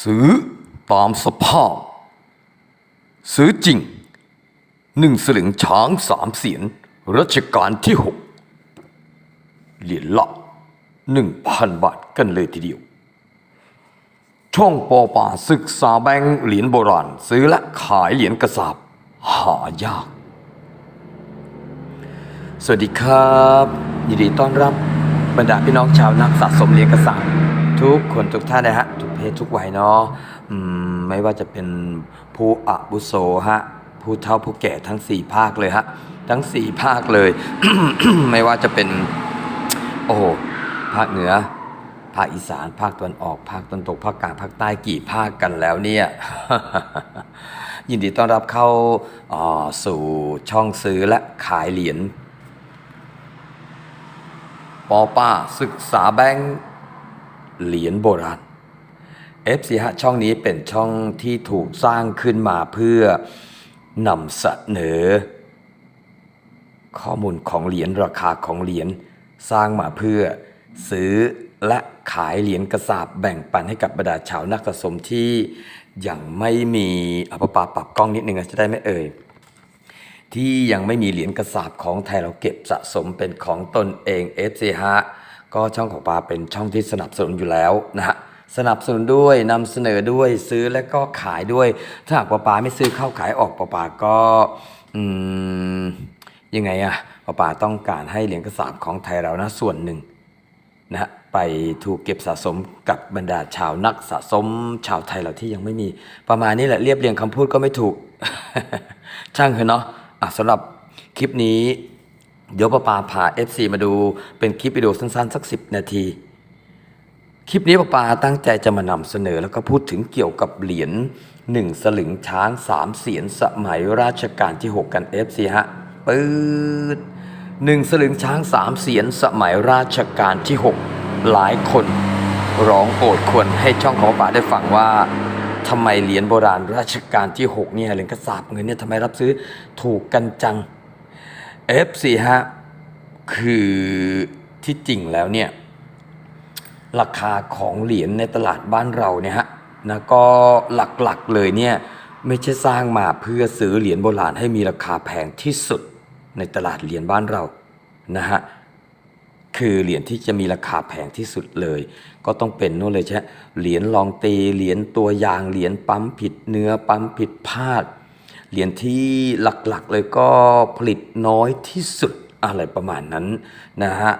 ซื้อตามสภาพ ซื้อจริงหนึ่งสลึงช้างสามเสียนรัชกาลที่หกเหรียญละหนึ่งพันบาทกันเลยทีเดียว ช่องปอป่าศึกษาแบงค์เหรียญโบราณ ซื้อและขายเหรียญกระสาบหายาก สวัสดีครับ ยินดีต้อนรับบรรดาพี่น้องชาวนักสะสมเหรียญกระสาบทุกคนทุกท่านนะฮะทุก เพศทุกวัยเนาะไม่ว่าจะเป็นผู้อาบุโสฮะผู้เฒ่าผู้แก่ทั้งสี่ภาคเลยฮะทั้งสี่ภาคเลย ไม่ว่าจะเป็น โอ้โหภาคเหนือ ภาคอีสานภาคตะวันออก ภาคตะวันตกภาคกลางภาคใต้กี่ภาคกันแล้วเนี่ยยินดีต้อนรับเข้าอ่าสู่ช่องซื้อและขายเหรียญปอป้าศึกษาแบงค์เหรียญโบราณ FC ฮะช่องนี้เป็นช่องที่ถูกสร้างขึ้นมาเพื่อนำเสนอ ข้อมูลของเหรียญราคาของเหรียญสร้างมาเพื่อซื้อและขายเหรียญกระสาบแบ่งปันให้กับบรรดาชาวนักสะสมที่ยังไม่มีอาปปาปรับกล้องนิดนึงนะจะได้ไม่เอ่ยที่ยังไม่มีเหรียญกระสาบของไทยเราเก็บสะสมเป็นของตนเอง FC ฮะก็ช่องของปาเป็นช่องที่สนับสนุนอยู่แล้วนะฮะ สนับสนุนด้วยนำเสนอด้วยซื้อและก็ขายด้วย ถ้าหากปาปาไม่ซื้อเข้าขายออกปาปาก็อืมยังไงอะปาปาต้องการให้เหรียญกระสาบของไทยเรานะส่วนหนึ่งนะฮะไปถูกเก็บสะสมกับบรรดาชาวนักสะสมชาวไทยเราที่ยังไม่มีประมาณนี้แหละเรียบเรียงคำพูดก็ไม่ถูก ช่างเถอะเนาะอะสำหรับคลิปนี้ เดี๋ยวป้าปาพา FC มาดูเป็นคลิปวิดีโอสั้นๆ สัก 10 นาที คลิปนี้ป้าปาตั้งใจจะมานำเสนอแล้วก็พูดถึงเกี่ยวกับเหรียญหนึ่งสลึงช้างสามเสียนสมัยราชการที่ 6 กัน FC ฮะปืดหนึ่งสลึงช้างสามเสียนสมัยราชการที่ 6 หลายคนร้องโอดควรให้ช่องของป้าได้ฟังว่าทำไมเหรียญโบราณราชการที่ 6 เนี่ยเหรียญกระสาบเงินเนี่ยทำไมรับซื้อถูกกันจัง F4 ฮะคือที่จริงแล้วเนี่ย ราคาของเหรียญในตลาดบ้านเราเนี่ยฮะนะก็หลักๆเลยเนี่ยไม่ใช่สร้างมาเพื่อซื้อเหรียญโบราณให้มีราคาแพงที่สุดในตลาดเหรียญบ้านเรานะฮะคือเหรียญที่จะมีราคาแพงที่สุดเลย ก็ต้องเป็นนู่นเลยใช่เหรียญลองตีเหรียญตัวยางเหรียญปั๊มผิดเนื้อปั๊มผิดพลาดเหรียญที่หลักๆเลยก็ผลิตน้อยที่สุดอะไรประมาณนั้นนะฮะ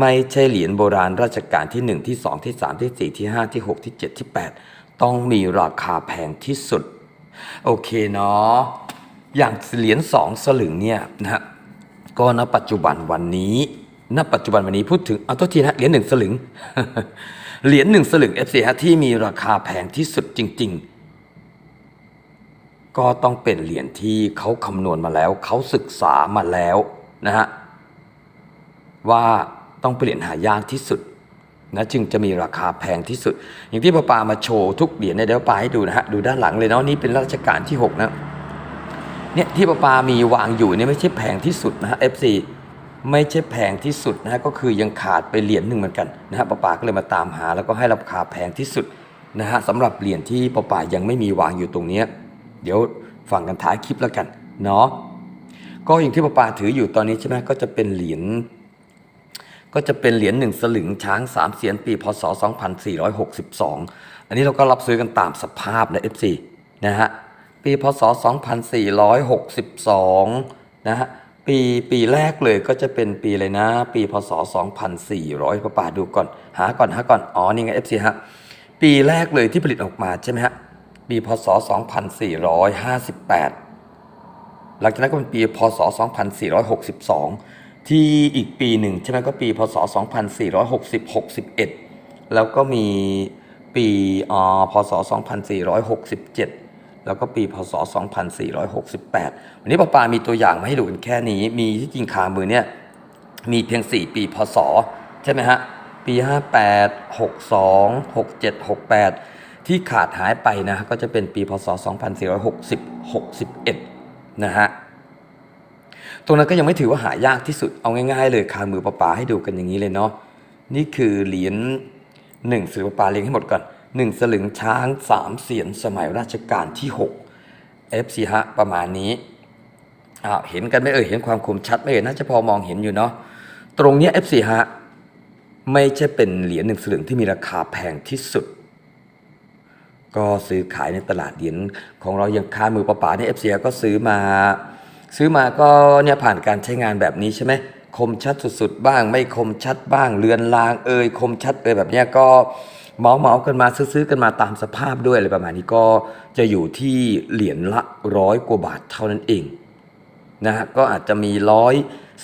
ไม่ใช่เหรียญโบราณราชการที่ 1 ที่ 2 ที่ 3 ที่ 4 ที่ 5 ที่ 6 ที่ 7 ที่ 8 ต้องมีราคาแพงที่สุด โอเคเนาะอย่างเหรียญ2สลึงเนี่ยนะฮะก็ณปัจจุบันวันนี้ณปัจจุบันวันนี้พูดถึงเอาตัวทีนะเหรียญหนึ่งสลึงเหรียญหนึ่งสลึง FC ฮะที่มีราคาแพงที่สุดจริง ๆ ก็ต้องเป็นเหรียญที่เขาคำนวณมาแล้ว เขาศึกษามาแล้วนะฮะว่า ต้องเป็นเหรียญหายากที่สุดนะจึงจะมีราคาแพงที่สุด อย่างที่ป้าปามาโชว์ทุกเหรียญในเดี๋ยวปาให้ดูนะฮะดูด้านหลังเลยเนาะนี่เป็นรัชกาลที่ 6 นะเนี่ยที่ป้าปามีวางอยู่เนี่ยไม่ใช่แพงที่สุดนะฮะ FC ไม่ใช่แพงที่สุดนะฮะก็คือยังขาดไปเหรียญหนึ่งเหมือนกันนะฮะป้าปาก็เลยมาตามหา แล้วก็ให้ราคาแพงที่สุดนะฮะสำหรับเหรียญที่ป้าปายังไม่มีวางอยู่ตรงนี้เดี๋ยวฟังกันท้ายคลิปแล้วกันเนาะก็อย่างที่ป้าปาถืออยู่ตอนนี้ใช่ไหมก็จะเป็นเหรียญ ก็จะเป็นเหรียญหนึ่งสลึงช้างสามเสียนปีพศ 2462 อันนี้เราก็รับซื้อกันตามสภาพนะ FC นะฮะปีพศ 2462 นะฮะปีปีแรกเลยก็จะเป็นปีเลยนะ ปีพศ 2400ป้าปาดูก่อน หาก่อนหาก่อน อ๋อ นี่ไง FC ฮะปีแรกเลยที่ผลิตออกมาใช่ไหมฮะปีพศ 2458 หลังจากนั้นก็เป็นปีพศ 2462 ที่อีกปีหนึ่งใช่ไหมก็ปีพศ 2460 61 แล้วก็มีปีอพศ 2467 แล้วก็ปีพศ 2468 วันนี้ป้าปามีตัวอย่างมาให้ดูกันแค่นี้ มีที่จริงขามือเนี่ยมีเพียง 4 ปีพศ ใช่ไหมฮะ ปี 58 62 67 68 ที่ขาดหายไปนะก็จะเป็นปีพศ 2460 61 นะฮะ ตรงนั้นก็ยังไม่ถือว่าหายากที่สุดเอาง่ายๆเลยคามือปลาปาให้ดูกันอย่างนี้เลยเนาะนี่คือเหรียญหนึ่งสือปลาปาเรียงให้หมดก่อนหนึ่งสลึงช้างสามเสียนสมัยรัชกาลที่6 FC ฮะประมาณนี้อ้าวเห็นกันไหมเอ่ยเห็นความคมชัดไหมเอ่ยน่าจะพอมองเห็นอยู่เนาะตรงนี้ FC ฮะไม่ใช่เป็นเหรียญหนึ่งสลึงที่มีราคาแพงที่สุด ก็ซื้อขายในตลาดเหรียญของเรายังค้ามือประปาเนี่ยเอฟซีก็ซื้อมา ซื้อมาก็เนี่ยผ่านการใช้งานแบบนี้ใช่ไหมคมชัดสุดๆ บ้าง ไม่คมชัดบ้าง เลือนลางเอ่ยคมชัดเอ่ยแบบเนี้ยก็เมาเมาๆกันมาซื้อๆกันมาตามสภาพด้วยอะไรประมาณนี้ก็จะอยู่ที่เหรียญละร้อยกว่าบาทเท่านั้นเองนะฮะก็อาจจะมีร้อย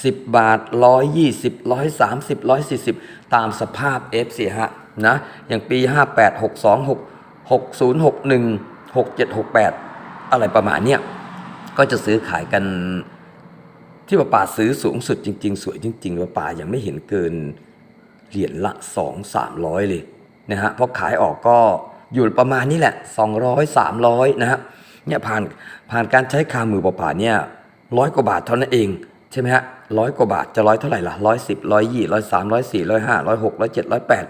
สิบบาทร้อยยี่สิบร้อยสามสิบร้อยสี่สิบตามสภาพ F 4ฮะนะอย่างปีห้าแปดหกสองหกหกศูนย์หกหนึ่งหกเจ็ดหกแปดอะไรประมาณเนี้ย ก็จะซื้อขายกันที่ป้าป่าซื้อสูงสุดจริง ๆ สวยจริงๆป้าป่ายังไม่เห็นเกินเหรียญละสองสามร้อยเลยนะฮะเพราะขายออกก็อยู่ประมาณนี้แหละสองร้อยสามร้อยนะฮะเนี่ยผ่านผ่านการใช้คามือป้าป่าเนี่ยร้อยกว่าบาทเท่านั้นเองใช่ไหมฮะร้อยกว่าบาทจะร้อยเท่าไหร่ล่ะร้อยสิบร้อยยี่ร้อยสามร้อยสี่ร้อยห้าร้อยหกร้อยเจ็ดร้อยแปด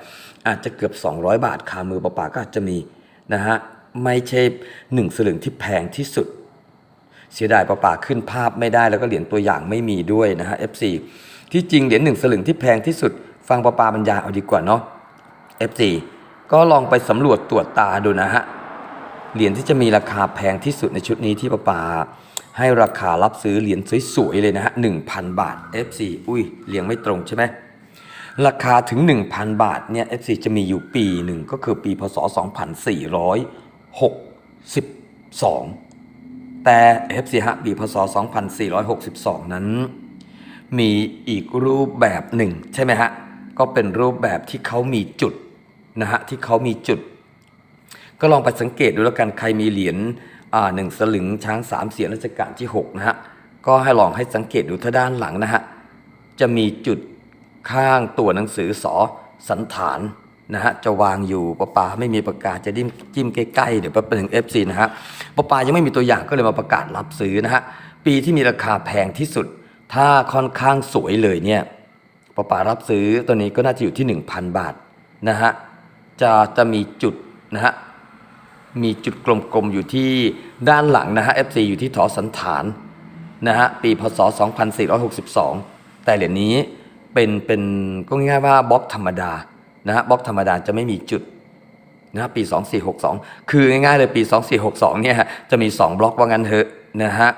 อาจจะเกือบสองร้อยบาทคามือเปล่าก็อาจจะมีนะฮะไม่ใช่หนึ่งสลึงที่แพงที่สุด เสียดายเปล่าๆขึ้นภาพไม่ได้แล้วก็เหรียญตัวอย่างไม่มีด้วยนะฮะ FC ที่จริงเหรียญหนึ่งสลึงที่แพงที่สุด ฟังปลาปาบรรยายเอาดีกว่าเนาะ FC ก็ลองไปสำรวจตรวจตาดูนะฮะเหรียญที่จะมีราคาแพงที่สุดในชุดนี้ที่ปาปาให้ราคารับซื้อเหรียญสวยๆเลยนะฮะ1,000 บาท F4 อุ้ยเรียงไม่ตรงใช่ไหมราคาถึง 1,000 บาทเนี่ย F4 จะมีอยู่ปีหนึ่งก็คือปีพศ 2462 แต่ F4 ฮะปีพศ 2462 นั้น มีอีกรูปแบบหนึ่ง ใช่ไหมฮะ ก็เป็นรูปแบบที่เขามีจุดนะฮะที่เขามีจุด ก็ลองไปสังเกตดูแล้วกันใครมีเหรียญอ่าหนึ่งสลึงช้างสามเสียนรัชกาลที่ 6 นะฮะ ก็ให้ลองให้สังเกตดูถ้าด้านหลังนะฮะ จะมีจุดข้างตัวหนังสือสอสันฐาน นะฮะจะวางอยู่ปะปาไม่มีประกาศจะดิ้มจิ้มใกล้ๆเดี๋ยวแป๊บนึง FC นะฮะปะปายังไม่มีตัวอย่างก็เลยมาประกาศรับซื้อนะฮะปีที่มีราคาแพงที่สุด ถ้าค่อนข้างสวยเลยเนี่ยปะปารับซื้อตัวนี้ก็น่าจะอยู่ที่ 1,000 บาทนะฮะจะจะมีจุดนะฮะมีจุดกลมๆอยู่ที่ด้านหลังนะฮะ FC อยู่ที่ถอสันฐานนะฮะปีพศ 2462 แต่เหรียญนี้เป็นเป็นก็ง่ายๆว่าบล็อกธรรมดา นะฮะบล็อกธรรมดาจะไม่มีจุดนะฮะปี 2462 คือง่ายๆเลยปี 2462 เนี่ยจะมี 2 บล็อกว่างั้นเถอะนะฮะ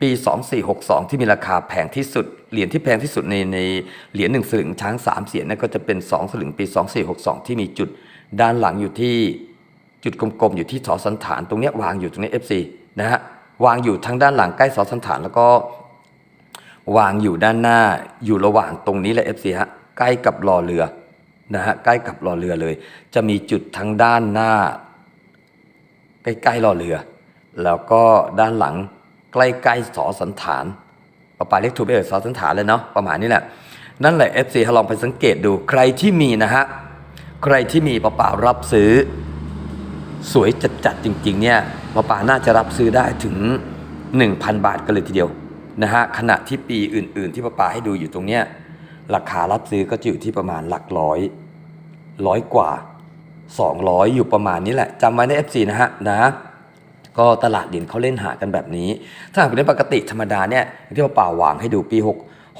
ปี 2462 ที่มีราคาแพงที่สุด เหรียญที่แพงที่สุดในในเหรียญหนึ่งสลึงช้างสามเสียนนั่นก็จะเป็น 2 สลึงปี 2462 ที่มีจุดด้านหลังอยู่ที่จุดกลมๆ อยู่ที่สอสันฐานตรงนี้วางอยู่ตรงนี้ FC นะฮะวางอยู่ทางด้านหลังใกล้สอสันฐานแล้วก็ วางอยู่ด้านหน้าอยู่ระหว่างตรงนี้แหละ FC ฮะใกล้กับรอเรือ นะฮะใกล้กับรอเรือเลย จะมีจุดทางด้านหน้า ใกล้ๆรอเรือ แล้วก็ด้านหลังใกล้ๆสอสันฐานปะปาเรียกถูกไปเออสอสันฐานเลยเนาะประมาณนี้แหละ นั่นแหละ FC ให้ลองไปสังเกตดูใครที่มีนะฮะ ใครที่มีปะปารับซื้อ สวยจัดๆจริงๆเนี่ยหมอป่าน่าจะรับซื้อได้ถึง 1,000 บาทกันเลยทีเดียวนะฮะขณะที่ปีอื่นๆ ที่ป้าป่าให้ดูอยู่ตรงเนี้ยราคารับซื้อก็จะอยู่ที่ประมาณหลักร้อย ร้อยกว่า 200 อยู่ประมาณนี้แหละจำไว้ใน FC นะฮะนะก็ตลาดเหรียญเขาเล่นหากันแบบนี้ ถ้าหากเป็นปกติธรรมดาเนี่ยที่ป้าป่าวางให้ดูปี 6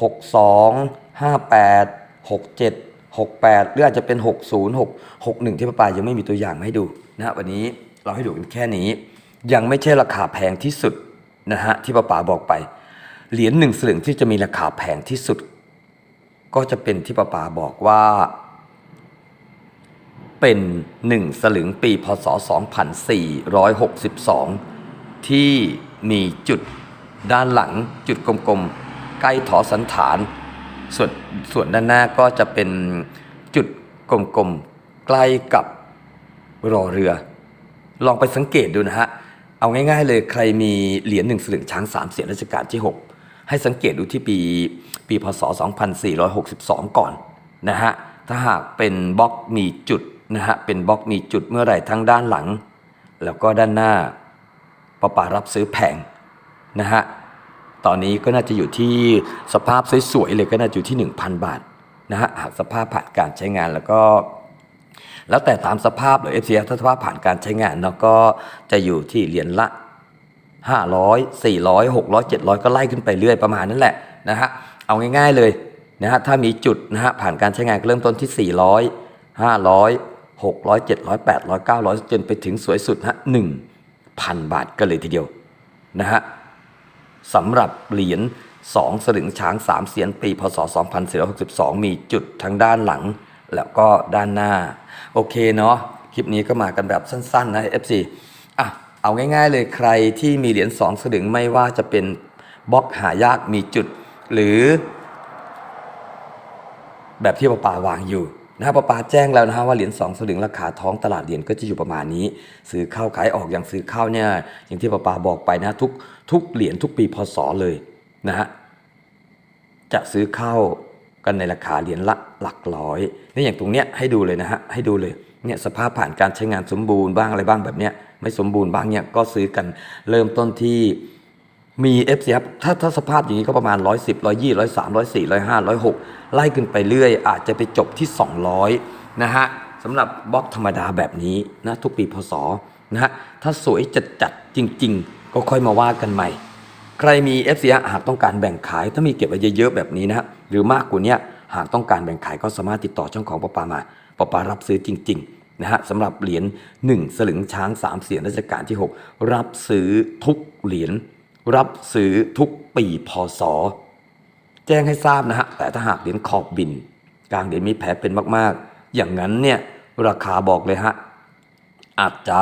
62 58 67 68 หรืออาจจะเป็น 60 6 61 ที่ป้าป่ายังไม่มีตัวอย่างมาให้ดูนะวันนี้เราให้ดูกันแค่นี้ ยังไม่ใช่ราคาแพงที่สุดนะฮะที่ป้าป่าบอกไป เหรียญหนึ่งสลึงที่จะมีราคาแพงที่สุด ก็จะเป็นที่ป้าป่าบอกว่า เป็นหนึ่งสลึงปีพศ 2462 ที่มีจุดด้านหลังจุดกลมๆ ใกล้ถอสันฐาน ส่วนส่วนด้านหน้าก็จะเป็นจุดกลมๆ ใกล้กับรอเรือ ลองไปสังเกตดูนะฮะ เอาง่ายๆเลยใครมีเหรียญหนึ่งสลึงช้างสามเสียนรัชกาลที่ 6 ให้สังเกตดูที่ปีปีพศ 2462 ก่อนนะฮะ ถ้าหากเป็นบล็อกมีจุด นะฮะเป็นบล็อกมีจุดเมื่อไหร่ทั้งด้านหลัง แล้วก็ด้านหน้าปะปารับซื้อแพงนะฮะตอนนี้ก็น่าจะอยู่ที่สภาพสวยๆเลยก็น่าจะอยู่ที่ 1,000 บาทนะฮะหากสภาพผ่านการใช้งานแล้วก็ แล้วแต่ตามสภาพเลย FC ถ้าสภาพผ่านการใช้งานเนาะก็จะอยู่ที่เหรียญละ 500 400 600 700 ก็ไล่ขึ้นไปเรื่อยประมาณนั้นแหละนะฮะเอาง่ายๆเลยนะฮะถ้ามีจุดนะฮะผ่านการใช้งานก็เริ่มต้นที่ 400 500 600 700 800 900 จนไปถึงสวยสุดฮะ1,000 บาทกันเลยทีเดียวนะฮะสำหรับเหรียญ2 สลึงช้าง 3 เสียนปีพศ 2462 มีจุดทั้งด้านหลัง แล้วก็ด้านหน้า โอเคเนาะคลิปนี้ก็มากันแบบสั้นๆนะ FC อะเอาง่ายๆเลยใครที่มีเหรียญ2 สลึงไม่ว่าจะเป็นบล็อกหายากมีจุดหรือแบบที่ป้าป่าวางอยู่ นะครับป้าปาแจ้งแล้วนะฮะว่าเหรียญสองสลึงราคาท้องตลาดเหรียญก็จะอยู่ประมาณนี้ ซื้อเข้าขายออกอย่างซื้อเข้าเนี่ยอย่างที่ป้าปาบอกไปนะทุกทุกเหรียญทุกปีพศเลยนะฮะจะซื้อเข้ากันในราคาเหรียญละหลักร้อยนี่อย่างตรงเนี้ยให้ดูเลยนะฮะให้ดูเลยเนี่ยสภาพผ่านการใช้งานสมบูรณ์บ้างอะไรบ้างแบบเนี้ยไม่สมบูรณ์บ้างเนี่ยก็ซื้อกันเริ่มต้นที่ มี f อ f ถ้าถ้าสภาพอย่างนี้ก็ประมาณ 110 120 103 104 105 106 ไล่ขึ้นไปเรื่อย อาจจะไปจบที่ 200 นะฮะสำหรับบล็อกธรรมดาแบบนี้นะทุกปีพศนะฮะถ้าสวยจัดจัดจริง ๆ ก็ค่อยมาว่ากันใหม่ ใครมี f อ f หากต้องการแบ่งขาย ถ้ามีเก็บไว้เยอะๆแบบนี้นะฮะหรือมากกว่านี้หากต้องการแบ่งขายก็สามารถติดต่อช่องของปปามาปปารับซื้อจริง ๆนะฮะสำหรับเหรียญ1สลึงช้าง 3เสียนรัชกาลที่ 6 รับซื้อทุกเหรียญ รับซื้อทุกปีพศ แจ้งให้ทราบนะฮะ แต่ถ้าหากเหรียญขอบบิน กลางเหรียญมีแผลเป็นมากๆ อย่างนั้นเนี่ยราคาบอกเลยฮะ อาจจะ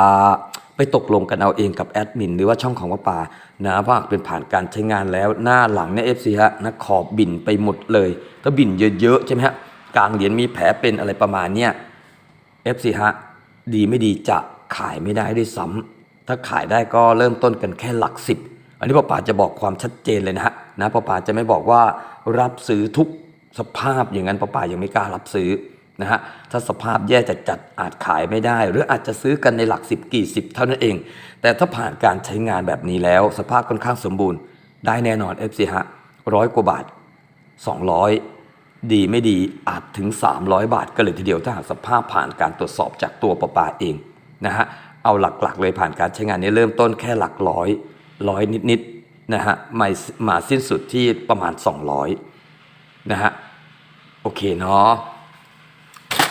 ไปตกลงกันเอาเองกับแอดมินหรือว่าช่องของว่าป่านะว่าหากเป็นผ่านการใช้งานแล้วหน้าหลังเนี่ยเอฟซีฮะนะขอบบินไปหมดเลย ถ้าบินเยอะๆใช่ไหมฮะกลางเหรียญมีแผลเป็นอะไรประมาณเนี้ย FC ฮะดีไม่ดีจะขายไม่ได้ด้วยซ้ำถ้าขายได้ก็เริ่มต้นกันแค่หลักสิบ อันนี้ป้าป๋าจะบอกความชัดเจนเลยนะฮะนะป้าป๋าจะไม่บอกว่ารับซื้อทุกสภาพอย่างนั้นป้าป๋ายังไม่กล้ารับซื้อนะฮะถ้าสภาพแย่จัดจัดอาจขายไม่ได้ หรืออาจจะซื้อกันในหลักสิบกี่สิบเท่านั้นเอง แต่ถ้าผ่านการใช้งานแบบนี้แล้ว สภาพค่อนข้างสมบูรณ์ ได้แน่นอน FC ฮะร้อยกว่าบาท 200 ดีไม่ดีอาจถึง 300 บาทก็เลยทีเดียวถ้าหากสภาพผ่านการตรวจสอบจากตัวประปาเองนะฮะเอาหลักๆ เลยผ่านการใช้งานนี้เริ่มต้นแค่หลักร้อย ร้อยนิดๆนะฮะมามาสิ้นสุดที่ประมาณ 200 นะฮะ โอเคเนาะ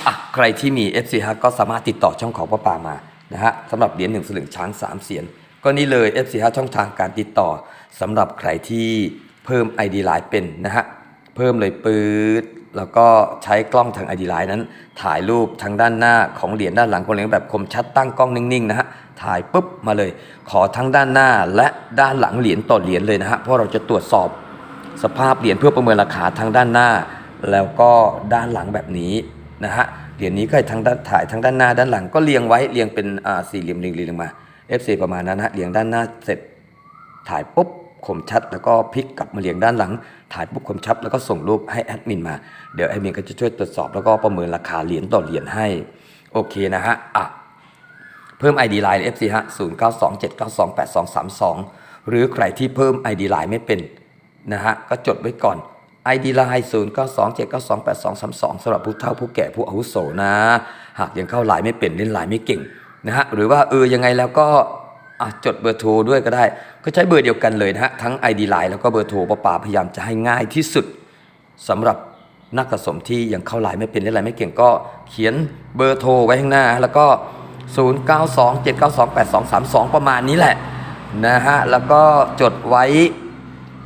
อะใครที่มี FC ฮะก็สามารถติดต่อช่องของประปามานะฮะสำหรับเหรียญหนึ่งสลึงช้าง3เสียน ก็นี่เลย FC ฮะช่องทางการติดต่อสำหรับใครที่เพิ่ม ID Line เป็นนะฮะ เพิ่มเลยปืดแล้วก็ใช้กล้องทาง ID Line นั้น ถ่ายรูปทางด้านหน้าของเหรียญด้านหลังของเหรียญแบบคมชัดตั้งกล้องนิ่งๆนะฮะ ถ่ายปุ๊บมาเลย ขอทั้งด้านหน้าและด้านหลังเหรียญต่อเหรียญเลยนะฮะเพราะเราจะตรวจสอบสภาพเหรียญเพื่อประเมินราคาทางด้านหน้า แล้วก็ด้านหลังแบบนี้นะฮะเหรียญนี้ก็ทั้งด้านถ่ายทั้งด้านหน้าด้านหลังก็เรียงไว้เรียงเป็นสี่เหลี่ยมเรียงเรียงมา FC ประมาณนั้นนะฮะเรียงด้านหน้าเสร็จถ่ายปุ๊บคมชัดแล้วก็พลิกกลับมาเรียงด้านหลัง ถ่ายปุ๊บคมชัดแล้วก็ส่งรูปให้แอดมินมา เดี๋ยวแอดมินก็จะช่วยตรวจสอบแล้วก็ประเมินราคาเหรียญต่อเหรียญให้ โอเคนะฮะอะ เพิ่ม ID Line FC ฮะ0927928232 หรือใครที่เพิ่ม ID Line ไม่เป็นนะฮะก็จดไว้ก่อน ID Line 0927928232สำหรับผู้เฒ่าผู้แก่ผู้อาวุโสนะ หากยังเข้าไลน์ไม่เป็นเล่นไลน์ไม่เก่งนะฮะหรือว่าเออยังไงแล้วก็จดเบอร์โทรด้วยก็ได้ ก็ใช้เบอร์เดียวกันเลยนะฮะทั้ง ID Line แล้วก็เบอร์โทรป้าป่าพยายามจะให้ง่ายที่สุดสำหรับนักสะสมที่ยังเข้าไลน์ไม่เป็นเล่นไลน์ไม่เก่งก็เขียนเบอร์โทรไว้ข้างหน้า แล้วก็ 0927928232 ประมาณนี้แหละนะฮะแล้วก็จดไว้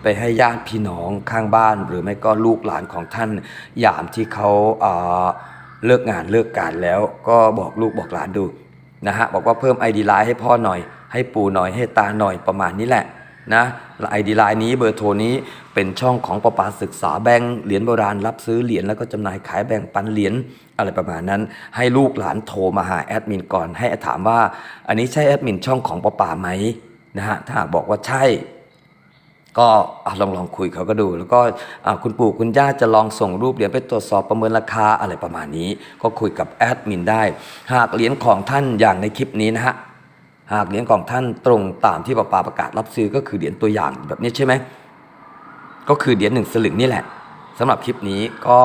ไปให้ญาติพี่น้องข้างบ้าน หรือไม่ก็ลูกหลานของท่านยามที่เขาอ่าเลิกงานเลิกการแล้วก็บอกลูกบอกหลานดูนะฮะบอกว่าเพิ่มไอดีไลน์ให้พ่อหน่อย ให้ปู่หน่อยให้ตาหน่อยประมาณนี้แหละ นะไอดีไลน์นี้เบอร์โทรนี้เป็นช่องของประปาศึกษาแบงค์เหรียญโบราณรับซื้อเหรียญแล้วก็จำหน่ายขายแบ่งปันเหรียญอะไรประมาณนั้น ให้ลูกหลานโทรมาหาแอดมินก่อน ให้ถามว่า อันนี้ใช่แอดมินช่องของประปาไหมนะฮะถ้าบอกว่าใช่ก็ลองลองคุยเขาก็ดู แล้วก็คุณปู่คุณย่าจะลองส่งรูปเหรียญไปตรวจสอบประเมินราคาอะไรประมาณนี้ ก็คุยกับแอดมินได้ หากเหรียญของท่านอย่างในคลิปนี้นะฮะ หากเหรียญของท่านตรงตามที่ปาปาประกาศรับซื้อก็คือเหรียญตัวอย่างแบบนี้ใช่ไหมก็คือเหรียญหนึ่งสลึงนี่แหละสำหรับคลิปนี้ก็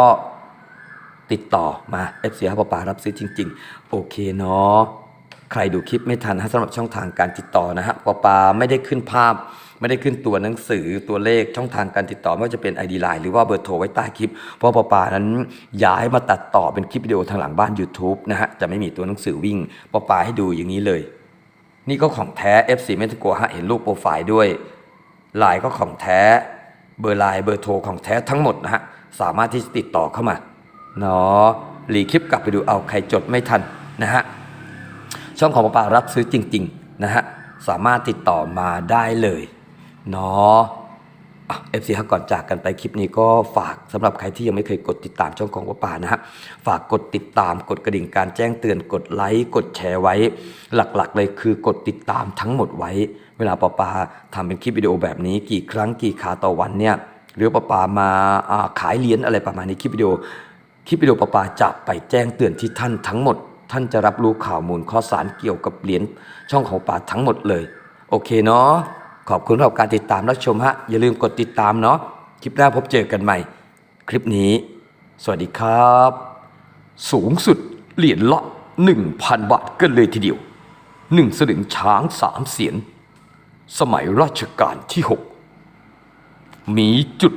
ติดต่อมา FC ฮับปารับซื้อจริง ๆ โอเคเนาะใครดูคลิปไม่ทันนะสำหรับช่องทางการติดต่อนะฮะปปาไม่ได้ขึ้นภาพ ไม่ได้ขึ้นตัวหนังสือตัวเลขช่องทางการติดต่อไม่ว่าจะเป็น ID Line หรือว่าเบอร์โทรไว้ใต้คลิป เพราะปปานั้นย้ายมาตัดต่อเป็นคลิปวิดีโอทางหลังบ้าน YouTube นะฮะจะไม่มีตัวหนังสือวิ่งปปาให้ดูอย่างนี้เลย นี่ก็ของแท้ F4 ไม่ต้องกลัวฮะเห็นรูปโปรไฟล์ด้วยไลน์ก็ของแท้ เบอร์ไลน์เบอร์โทรของแท้ทั้งหมดนะฮะ สามารถที่จะติดต่อเข้ามาเนาะหลีคลิปกลับไปดูเอาใครจดไม่ทันนะฮะ ช่องของปาปารับซื้อจริง ๆ นะฮะ สามารถติดต่อมาได้เลยเนาะ เอฟซีฮักก่อนจากกันไปคลิปนี้ก็ฝากสำหรับใครที่ยังไม่เคยกดติดตามช่องของปาปานะฮะฝากกดติดตามกดกระดิ่งการแจ้งเตือนกดไลค์กดแชร์ไว้ หลักๆ เลยคือกดติดตามทั้งหมดไว้ เวลาปาปาทำเป็นคลิปวิดีโอแบบนี้กี่ครั้งกี่ขาต่อวันเนี่ยหรือปาปามาขายเหรียญอะไรประมาณนี้คลิปวิดีโอคลิปวิดีโอปาปาจะไปแจ้งเตือนที่ท่านทั้งหมด ท่านจะรับรู้ข่าวมูลข้อสารเกี่ยวกับเหรียญช่องของปาทั้งหมดเลย โอเคเนาะ ขอบคุณสำหรับการติดตามรับชมฮะ อย่าลืมกดติดตามเนาะ คลิปหน้าพบเจอกันใหม่ คลิปนี้ สวัสดีครับ สูงสุดเหรียญละ 1,000 บาทกันเลยทีเดียวหนึ่งสลึงช้างสามเสียน สมัยรัชกาลที่ 6 มีจุด